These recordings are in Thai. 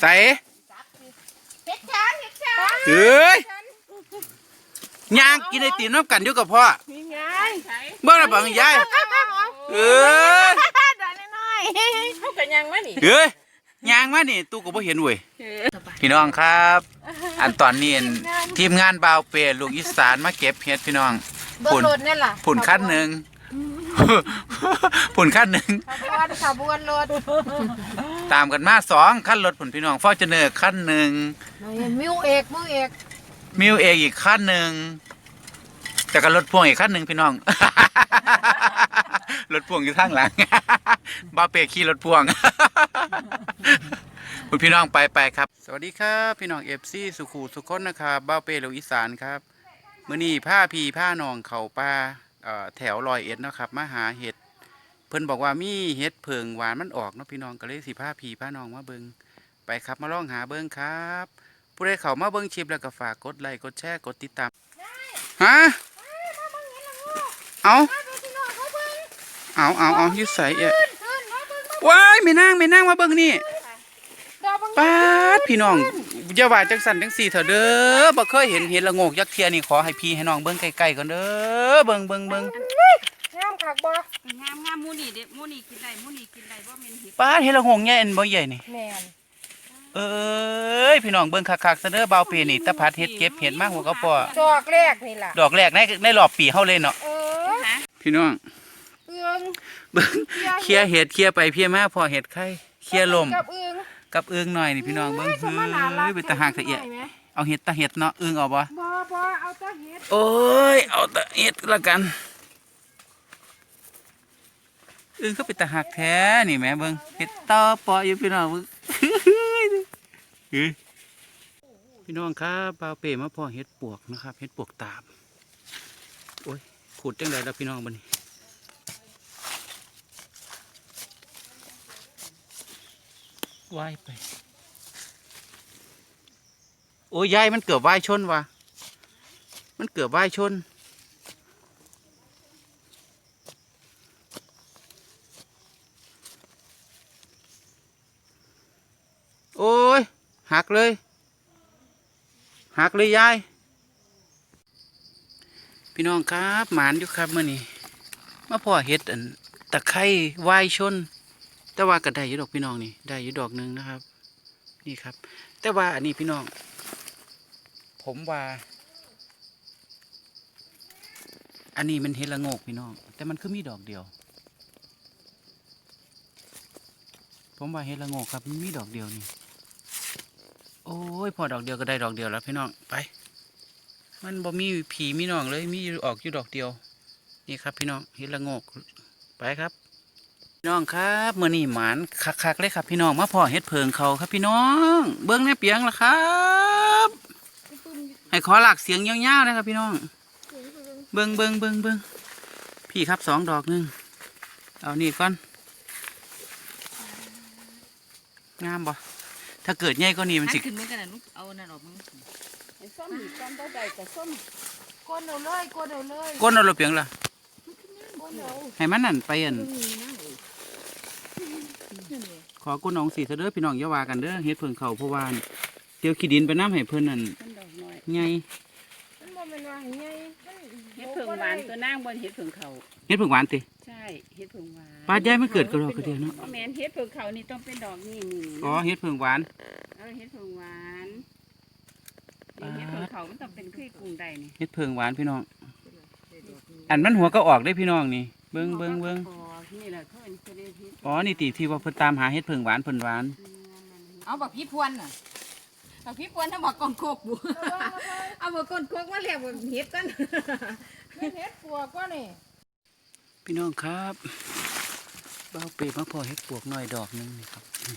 ใส่เฮ็ดช้างเฮ็ดช้างเอ้ยย่างกินไอติมน้ำกันอยู่กับพ่อนี่ไงเมื่อไรบังยายเอ้ยดอกน้อยเขากันยังวะนี่เอ้ยย่างมานี่ตู้ก็บ่เห็นเว้ยพี่น้องครับ อันตอนนี้อันทีมงานบาวเปรลูกอีสานมาเก็บเห็ดพี่น้องเบิ่งรถนี่ล่ะผุ่นขั้นหนึ่งผุ่นขั้นหนึ่งขบวนขบวนรถ ตามกันมาสองขั้นรถผุ่นพี่น้องฟอร์จูเนอร์ขั้นหนึ่งมิวเอกมิวเอกมิวเอกอีกขั้นหนึ่งแต่ก็รถพ่วงอีกขั้นหนึ่งพี่น้อง รถพ่วงอยู่ข้างหลังบ้าวเปรขี่รถพ่วงคุณพี่น้องไปไปครับ สวัสดีครับ พี่น้องเอฟซีสุขูสุคนนะครับบ้าวเปรลูกอีสานครับมื้อนี้ผ้าพีผ้านองเขาป่าเอ่อแถวลอยเอ็ดเนาะครับมาหาเห็ด เพิ่นบอกว่ามีเห็ดเพิงหวานมันออกเนาะพี่น้องก็เลยสิผ้าพีผ้านองมาเบิงไปครับมาลองหาเบิงครับ ผู้ใดเข้ามาเบิงคลิปแล้วก็ฝากกดไลค์กดแชร์กดติดตามฮะเอาเอาเอาเอายึดใส่เอะว้ายไม่นั่งไม่นั่งมาเบิงนี่ป้าดพี่น้องอย่าว่าจังสันจังสี่เถอะเด้อบ่เคยเห็นเห็ดละโงกยักษ์เทียนี่ขอให้พี่ให้น้องเบิ่งใกล้ๆก่อนเด้อเบิ่งเบิ่งเบิ่ง คักบ่งามงามมูนี่เด็มูนี่กินได้มูนี่กินได้บ่แม่นเห็ดป้าดเห็ดละโงกใหญ่อันบ่ใหญ่นี่ แม่นเอ้ยพี่น้องเบิ่งคักๆซะเด้อเบาเปนี่ตะพัดเฮ็ดเก็บเห็ดมากหัวกระป๋อดอกแรกนี่ล่ะดอกแรกในในรอบปีเฮาเลยเนาะเออฮะพี่น้องเอื้องเบิ่งเคลียร์เห็ดเคลียร์ไปเคลียร์มาพอเห็ดไข่เคลียร์ลมกับเอื้องกับเอื้องหน่อยนี่พี่น้องเบิ่งสมนารัเฮ้ยเป็นตาหากตะเอียไหมเอาเห็ดตาเห็ดเนาะเอื้องเอาบ่บ่บ่เอาแตะเฮ็ดโอ้ยเอาตาเห็ดละกันเอื้องก็เป็นตาหักแท้นี่แม่เบิ่งเห็ดต่อปออยู่พี่น้องพี่น้องครับเบาเป้มาพอเห็ดปวกนะครับเห็ดปวกตาบโอ้ยขุดจังไดแล้วพี่น้องบัดนี้ว่ายไป โอ้ยยายมันเกือบว่ายชนว่ะมันเกือบว่ายชน โอ้ย หักเลยหักเลยยาย พี่น้องครับหมานอยู่ครับเมื่อนี้มาพ่อเห็ดอันตะไคร้ว่ายชน แต่ว่าก็ไดยู่ดอกพี่น้องนี่ได้ยู่ดอกหนึ่งนะครับ นี่ครับ แต่ว่าอันนี้พี่น้อง ผมว่า อันนี้มันเห็ดละโงกพี่น้อง แต่มันคือมีดอกเดียว ผมว่าเห็ดละโงกครับมีดอกเดียวนี่ โอ้ยพอดอกเดียวก็ได้ดอกเดียวแล้วพี่น้องไป มันบ่มีผีมีน้องเลยมีออกอยู่ดอกเดียว นี่ครับพี่น้องเห็ดละโงกไปครับพี่น้องครับเมื่อนี้หมานคักๆเลยครับ พี่น้องมาพอเฮ็ดเพิงเขาครับพี่น้อง เบิ้องในเปียงละครับให้ขอหลักเสียงยาวๆนะครับ พี่น้อง เบิ้งเบิ้งเบิ้งเบิ้งพี่ครับสองดอกหนึ่งเอานี่ก่อนงามบ่ ถ้าเกิดใหญ่ก็นี่มันสิขึ้นเหมือนกันน่ะลูกเอานั่นออกมึงไอ้ส้มนี่ส้มบ่ได้แต่ส้มก้นเอาเลยก้นเอาเลยก้นเอาลูกเปียงละก้นเอาให้มันนั่นไปอันนี่นะเอ้ยขอก้นน้องสีเถอะเด้อพี่น้องอย่าว่ากันเด้อเฮ็ดเพิงเขาเพราะว่าเดี๋ยวขี้ดินไปน้ำให้เพิ่นนั่นมันดอกน้อยใหญ่มันบ่แม่นว่าให้ใหญ่มัน เห็ดเผิงหวานตัวนางบนเห็ดเผิงเขาเฮ็ดเพิงหวานติใช่เห็ดเผิงหวานปลาใหญ่มันเกิดกระดอกกระเดียวเนาะบ่แม่นเห็ดเผิงเขานี่ต้องเป็นดอกนี่นี่อ๋อเฮ็ดเพิงหวาน เออเห็ดเผิงหวานนี่เห็ดเผิงเขามันต้องเป็นขี้กรุงได้นี่เฮ็ดเพิงหวานพี่น้อง อันมันหัวก็ออกได้พี่น้องนี่ เบิ้งเบิ้งเบิ้งอ๋อนี่แหละเขาเป็นเขาเรียกเห็ดอ๋อ นี่ติที่ว่าเพิ่นตามหาเฮ็ดเพิงหวานเพิ่นหวาน เอาบักพี่พวนน่ะ บักพี่พวนถ้าบักก้นโคกบุเอาบักก้นโคกมาเรียกบักเห็ดกันแม่นเฮ็ดปัวกว่านี่พี่น้องครับเบ้าเปรมาพอเฮ็ดปวกหน่อยดอกหนึงนี่ครับนี่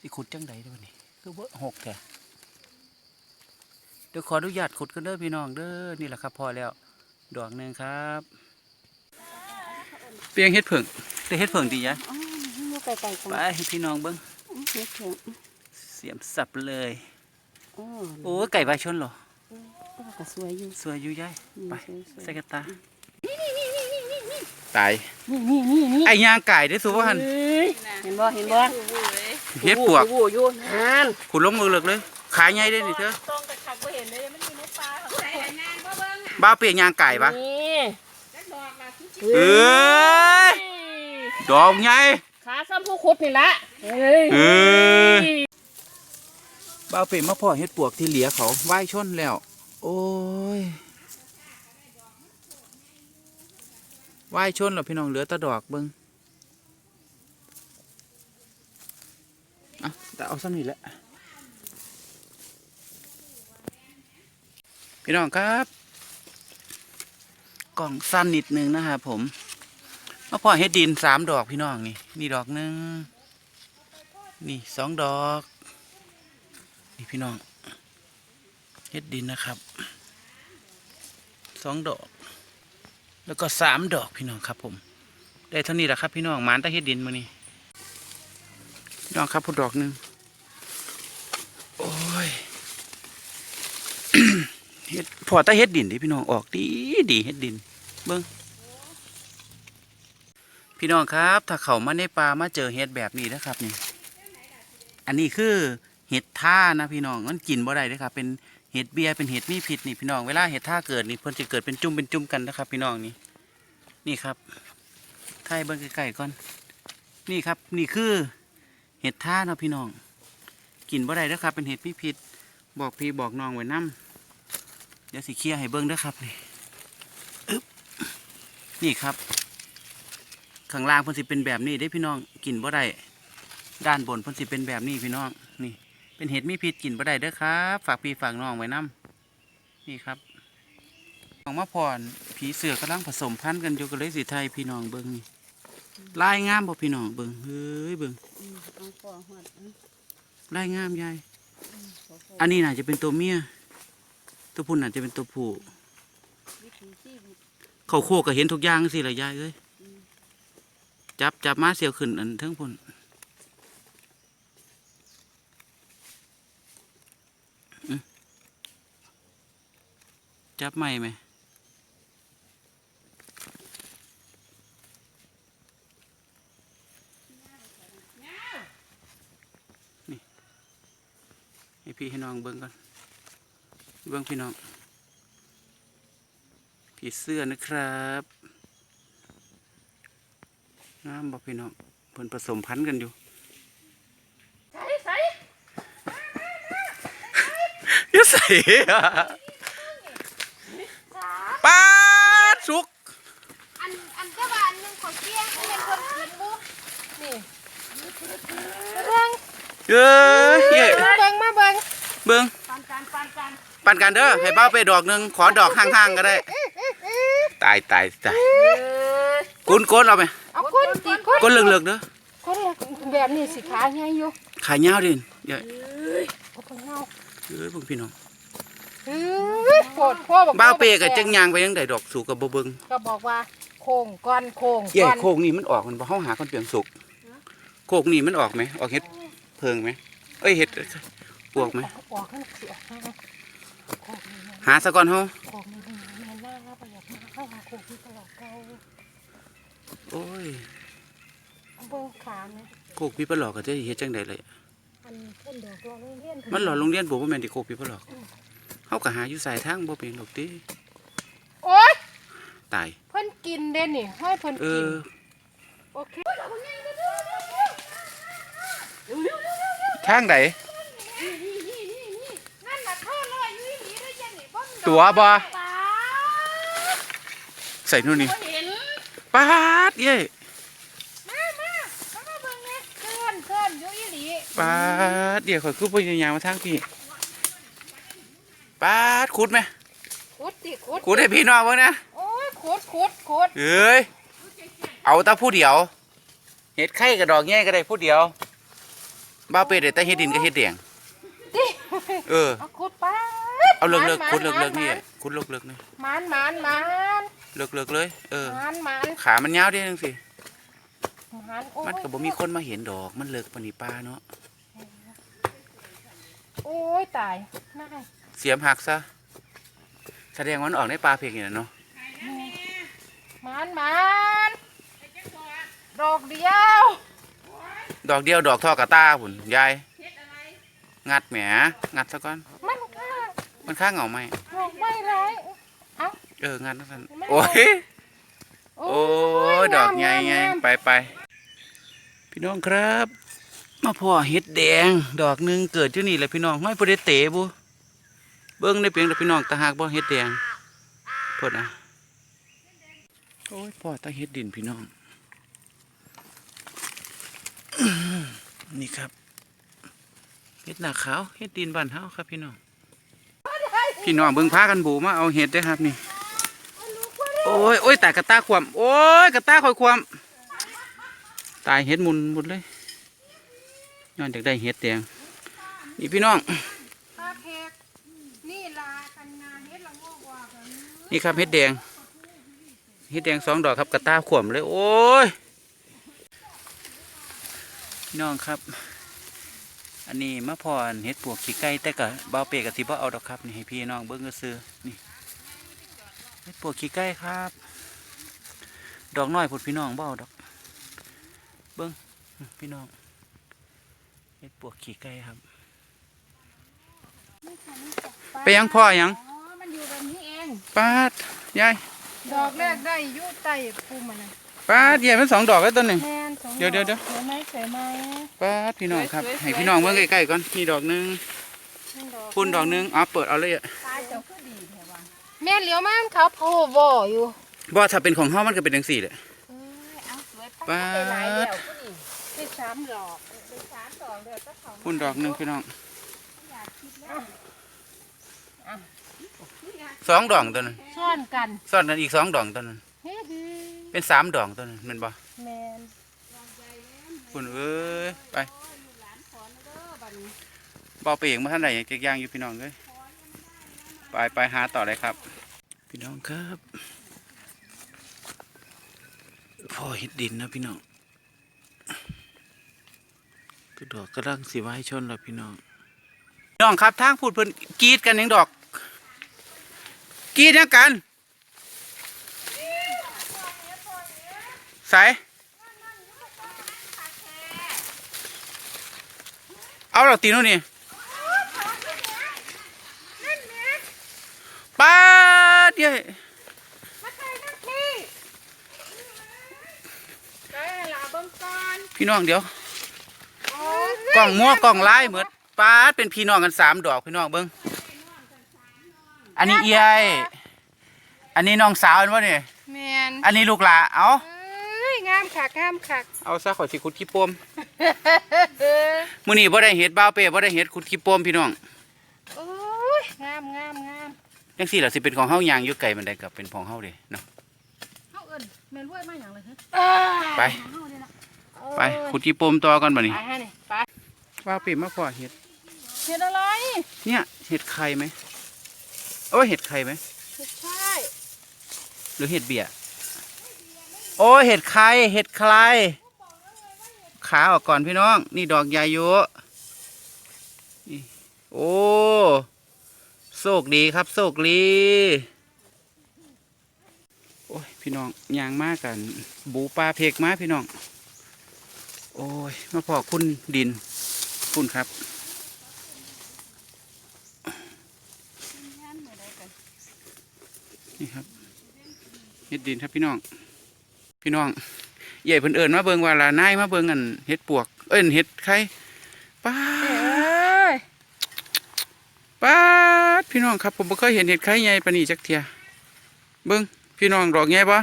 สิขุดจังใดเด้อนี่คือบ่หกแท้เดี๋ยวขออนุญาตขุดกันเด้อพี่น้องเด้อนี่แหละครับ พอแล้วดอกหนึงครับ เปียงเฮ็ดเพิงได้เฮ็ดเพิงดียะอ๋ออยู่ไกลๆกันไปให้พี่น้องเบิ่งเฮ็ดเผิงเสียมสับเลยโอ้โอ้ไก่ใบชนเหรอก็สวยอยู่สวยอยู่ยายไปสวยๆใส่กระตาตายนี่นี่นี่นี่ไอ้ยางไก่ได้อสุวรรณเห็นบ่เห็นบ่เฮ็ดปวกวูอยู่นานขุดลงมือเลิกเลย ขายใหญ่ได้นี่เถอะตองกระขักบ่เห็นเลยมันอยู่ในป่าเขาใส่นางบ่เบิ่งอะบ้าวเปียกยางไก่ปะนี่จักดอกละสิเอ้ยดอกใหญ่ขาซ้ำผู้คุดนี่ละเฮ้ยเออ บ้าวเปียกมาพ่อเฮ็ดปวกที่เหลียเขาไหว้ชนแล้ว โอ้ยไหว้ชนแล้วพี่น้องเหลือตะดอกเบิ่งอะแต่เอาซ้ำนี่แหละพี่น้องครับ กล่องสั้นนิดนึงนะครับผมมาพอเฮ็ดดินสามดอกพี่น้องนี่ นี่ดอกหนึ่งนี่สองดอก นี่พี่น้องเฮ็ดดินนะครับสองดอก แล้วก็สามดอกพี่น้องครับ ผม ได้เท่านี้แหละครับ พี่น้องหมานตะเฮ็ดดินมานี่พี่น้องครับพูดดอกหนึ่งโอ้ยเฮ็ดพอตาเฮ็ดดินดิพี่น้องออกดีดีเฮ็ดดิน เบิ้งพี่น้องครับ ถ้าเขามาในป่ามาเจอเฮ็ดแบบนี้นะครับนี่ อันนี้คือ เห็ดท่านะพี่น้องมันกินบ่ได้เลยครับเป็นเห็ดเบียเป็นเห็ดมีพิษนี่พี่น้องเวลาเห็ดท่าเกิดนี่เพิ่นจะเกิดเป็นจุ่มเป็นจุ่มกันนะครับ พี่น้องนี่นี่ครับไทยเบิ้งใกล้ๆก่อน นี่ครับนี่คือเห็ดท่าเนาะพี่น้อง กินบ่ได้นะครับ เป็นเห็ดมีพิษบอกพี่บอกน้องไว้นำเดี๋ยวสิเคลียให้เบิ้งเด้วยครับนี่นี่ครับข้างล่างเพิ่นสิเป็นแบบนี้ได้พี่น้องกินบ่ได้ด้านบนเพิ่นสิเป็นแบบนี้พี่น้อง เป็นเห็ดมีพิษกินบ่ได้เด้อครับ ฝากพี่ฝากน้องไว้นํนี่ครับน้องมาพรผีเสือกำลังผสมพันธุ์กันอยู่กันเลยสิไทยพี่น้องเบิ้งนี่ลายงามบ่พี่น้องเบิ้งเฮ้ยเบิ้งเอาปอหอดลายงามยายอันนี้น่าจะเป็นตัวเมียตัวผู้น่าจะเป็นตัวผู้เขาโคกก็เห็นทุกอย่างสิละยายเอ้ยจับจับมาเสียวขึ้นอันทั้งพุ่น จับไม่ไหมนี่ให้พี่ให้น้องเบิ้งก่อนเบิ้งพี่น้องผีเสื้อนะครับงามบอกพี่น้องเพิ่นผสมพันธุ์กันอยู่ใส่ใส่อยังใส่อะป้าดสุก อันอันก็ว่าอันหนึงขอเกี้ยงเห็นคนกินบุ นี่ เบิ่งเอ้ยเย้มาเบิ่งมาเบิ่งเบิ้งปานกันปานกันปั่นกันเด้อให้เบ้าไปดอกหนึ่งขอดอกห่างๆก็ได้ ตายตายตายกุนก้นเอาไหมเอาคนตีคนก้นเลือกๆเด้อคนแบบนี้สิขาใหญ่อยู่ขายเงาวดิเดี๋ยวเอาไปเฮาเอ้ยเบิ่งพี่น้องเฮ้ยโคตรพ่อบอกเบ้าเปกับจังยางไปยังได้ดอกสูกกับบ่เบิ่งก็บอกว่าโค้งก้อนโค้งเย่ก้อนโคกนี่มันออกมันบ่เฮาหาคนเปลี่ยนสุก โคกนี่มันออกไหมออกเห็ดเพิงไหมเอ้ยเห็ดปวกไหมออกข้างสิออกข้างโค้งนี่นะหาซะก่อนเฮาโค้งนี่มันแม่นหน้าแล้วประหยัดมาเข้าหาโค้งที่ตลาดเก่าโอ้ยเอาเบิ่งขาเนี่ยโคกพี่ปลาหลอกก็จะเฮ็ดจังไดเลยอันเพิ่นดอกรอโรงเรียนมันหลอโรงเรียนบ่ว่าแม่นที่โคกพี่ปลาหลอกเฮาก็หาอยู่สายทางบ่เป็นดอกติโอ๊ยตายเพิ่นกินเด้นี่ให้เพิ่นเอกินอโอเค ทางใดนั่นน่ะเข้าลอยอยู่อีหลีได้ยังนี่บ่มีดอกตัวบ่ปลาใส่นู่นนี่บ่เห็นปาดเย้มามามามาเบิ่งแหน่เพิ่นเพิ่นอยู่อีหลีปาดเดี๋ยวข่อยคือบ่ยางมาทางพี่ปาดขุดไหมขุดติขุดขุดให้พี่น้องเบิ่งนะโอ้ยขุดขุดขุดเอ้ยเอาแต่ผู้เดียวเห็ดไข่กับดอกแง่ก็ได้ผู้เดียว บ้าวเป็ดได้แต่เห็ดดินกับเห็ดแดงติเออ เอาขุดไปเอาเลิกเลิกๆคุดเลิกเลิกๆนี่คุดเลิกเลิกๆนี่หมานหมานหมานเลิกเลิกๆเลยเออหมานหมานขามันยาวเด้จังสิหมานโอ้ยมันก็บ่มีคนมาเห็นดอก มันเลิกปานนีป้าเนาะโอ้ยตายน่าเสียมหักซะแสดงว่ามันออกในปลาเพียงนี่แหละเนาะหมานหมานดอกเดียว ดอกเดียวดอกทอกระตาพุ่นยายงัดแหมงัดซะก่อน มันค่ะมันข้างเหงาไหมออกไม่ไรเอองัดนั่นโอ้ยโอ้ยดอกใหญ่ไงไปไปพี่น้องครับ มาพ่อเห็ดแดง ดอกหนึงเกิดที่นี่แหละพี่น้องห้อยบ่ได้เตะบุเบิ่งได้เพียงแต่พี่น้องตาหากบ่เห็ดแดงโทษนะโอ้ยพ่อตาเห็ดดินพี่น้อง นี่ครับเห็ดหน้าขาวเห็ดดินบ้านเฮาครับพี่น้องพี่น้องเบิ่งพากันบูมาเอาเห็ดได้อครับนี่โอ้ยโอ้ยแต่กระตาความโอ้ยกระตาคอยความตายเห็ดหมุนหมดเลยย้อนจากได้เห็ดแดงนี่พี่น้องปลาแพกนี่ลากันนาเฮ็ดละโงกว่ากันนี่ครับเห็ดแดงเห็ดแดงสองดอกครับกระตาขวมเลย โอ้ย พี่น้องครับ อันนี้มะพร้าวเห็ดปวกขี้ไก่แต่กะบ่าวเปกะสิบ่เอาดอกครับนี่ให้พี่น้องเบิ่งก็ซื้อๆนี่เห็ดปวกขี้ไก่ครับ ดอกน้อยพุดพี่น้องบ่เอาดอก เบิ่งพี่น้องเห็ดปวกขี้ไก่ครับ ไปยังพ่อยังอ๋อมันอยู่แบบนี้เองปาดยายดอกแรกได้อยู่ใต้ภูมิมันนะ ปาดยายมันสองดอกแล้วต้นหนึ่งแมนสองเดี๋ยวเดี๋ยวเดี๋ยว สวยไหมสวยไหมปาดพี่น้องครับให้พี่น้องเบิ่งใกล้ๆก่อนนี่ดอกหนึงนั่นดอกพุ่นดอกหนึงเอาเปิดเอาเลยอะตายเจ้าคือดีแท้ว่าแม่นเหลียวมันเขาโผล่บ่ออยู่บ่ถ้าเป็นของเฮามันก็เป็นจังซี่แหละ เอ้ยเอาสวยปาได้หลายดแล้วคือดีได้สามดอกเป็นสามดอกเด้อเจ้าของพุ่นดอกหนึงพี่น้องอยากคิดแล้วสองดอกตัวนั้นซ่อนกันซ้อนกันอีกสองดอกตัวนั้น เฮ้ดีเป็นสามดอกตัวนั้นแมันบ่แมนพุ่นเอ้ยไปบ่เอาไปเองมาท่านใดอย่างจักอย่างอยู่พี่น้องเอ้ยไปไปหาต่อเลยครับ พี่น้องครับพ่อเฮ็ดดินนะพี่น้องคือดอกกระลังสีไว้ชนแล้วพี่น้องพี่น้องครับทางพูดเพิ่นกรีดกันยังดอกกรีดยังกัน ใส่เอาเราตีนู่นนี่ป้าดเย้มาใส่นักพี่ได้ลาเบิ่งก่อนพี่น้องเดี๋ยวโอ้ยกล่องมัวกล่องลายเหมือนป้าดเป็นพี่น้องกันสามดอกพี่น้องเบิ้งอันนี้เอียยอันนี้น้องสาวเห็นวะเนี่ยแมนอันนี้ลูกหลาเอาเอ้ย งามคักงามคักเอาซะขอสิขุดขี้โปมมื้อนี้บ่ได้เห็ดบ้าวเป้บ่ได้เห็ดขุดขี้โปมพี่น้องโอ้ยงามงามงามจังซี่ล่ะสิเป็นของเฮายางอยู่ไกลมันได้กับเป็นของเฮาเด้เนาะเฮาเอิ้นแม่นรวยมาหยังเลยฮะเอ้ยไปเฮาเนี่ยนะไปขุดขี้โปมต่อก่อนบัดนี้ไปฮะนี่ไปบ้าวเป้มาพอเห็ดเห็ดอะไร เนี่ยเห็ดไข่ไหมโอ้ยเห็ดไข่ไหมเห็ดใช่หรือเห็ดเบี้ยโอ้ยเห็ดไข่เห็ดใครขาออกก่อนพี่น้อง นี่ดอกใหญ่เยอะนี่โอ้โชคดีครับโชคดีโอ้ยพี่น้องยางมากกัน บูปลาเพกมาพี่น้อง โอ้ยมาพอคุณดินคุณครับนี่ครับเฮ็ดดินครับพี่น้อง พี่น้องใหญ่เพิ่นเอิญมาเบิงว่าลานายมาเบิงอันเฮ็ดปวก เอิ้นเฮ็ดไข่ป้าเอ้ดยป้าดพี่น้องครับผมบ่เคยเห็นเฮ็ดไข่ใหญ่ปานนี้จักเที่ยเบิ่งพี่น้องดอกใหญ่บ่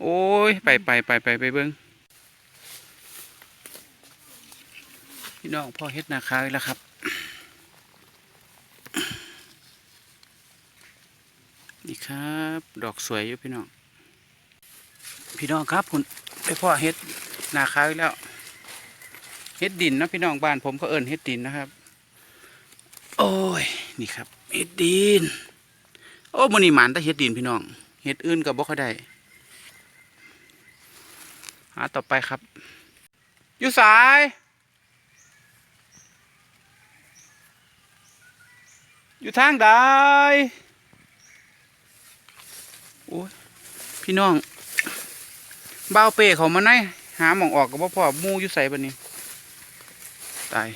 โอ้ยไปไปไปไปไปเบิ่งพี่น้องพ่อเฮ็ดนาคาไว้แล้วครับ นี่ครับ ดอกสวยอยู่พี่น้อง พี่น้องครับคุณไปพ่อเฮ็ดนาคาแล้วเฮ็ดดินนะพี่น้องบ้านผมก็เอิ้นเฮ็ดดินนะครับ โอ้ยนี่ครับเฮ็ดดิน โอ้มื้อนี้หมานแต่เฮ็ดดินพี่น้องเฮ็ดอื่นก็บ่ค่อยได้หาต่อไปครับอยู่สายอยู่ทางใดโอ้ยพี่น้อง บ้าเป้เขามาไหนหาหมองออกกับพ่อมูอยู่ใส่บันนี้ตาย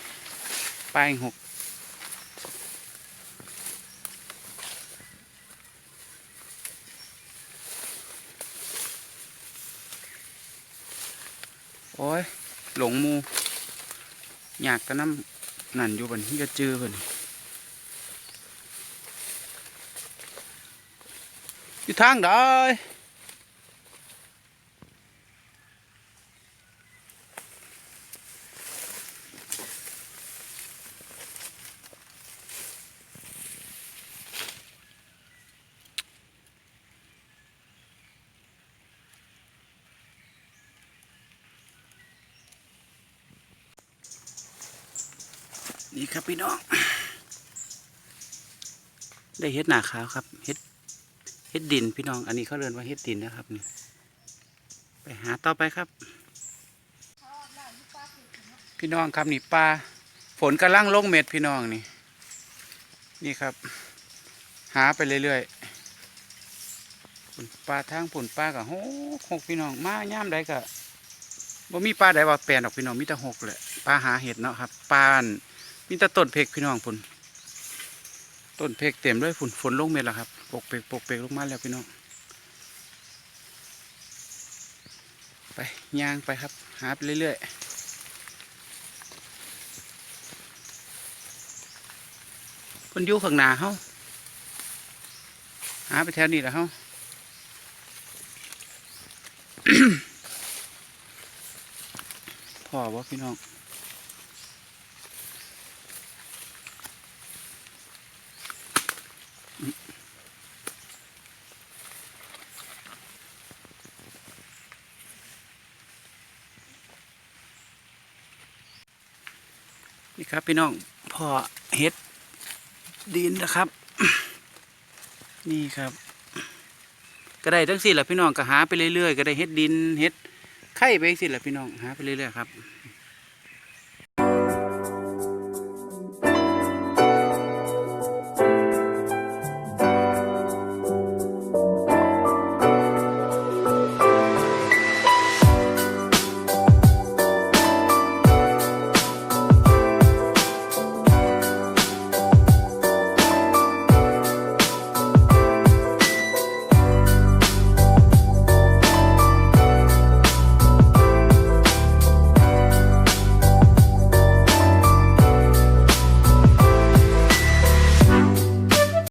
ปลายหกโอ้ยหลงมูอยากกระน้ำนั่นอยู่บันที่จะเจอบันอยู่ทางใด นี่ครับพี่น้อง ได้เฮ็ดหนาขาวครับเฮ็ดเฮ็ดดินพี่น้อง อันนี้เขาเรียกว่าเฮ็ดดินนะครับนี่ ไปหาต่อไปครับ พี่น้องครับนี่ปลา ฝนกำลังลงเม็ดพี่น้องนี่ นี่ครับ หาไปเรื่อยๆปลาทางฝุ่นปลากับหกหกพี่น้อง มาย่ามใดกะบ่มีปลาใดว่าแปลนออกพี่น้องมีแต่หกแหละปลาหาเห็ดเนาะครับปลาน มีแต่ต้นเพกพี่น้องพุ่นต้นเพกเต็มด้วยฝุ่นฝนลงเม็ดแล้วครับปกเปกปกเปกลงมาแล้วพี่น้องไปย่างไปครับหาไปเรื่อยๆคนอยู่ข้างหน้าเฮาหาไปแถวนี้แหละเฮาพอว่พี่น้อง ครับพี่น้องพ่อเฮ็ดดินนะครับ นี่ครับ ก็ได้ทั้งสิ้นแหละพี่น้องก็หาไปเรื่อยๆก็ได้เฮ็ดดินเฮ็ดไข่ไปสิแหละพี่น้องหาไปเรื่อยๆครับ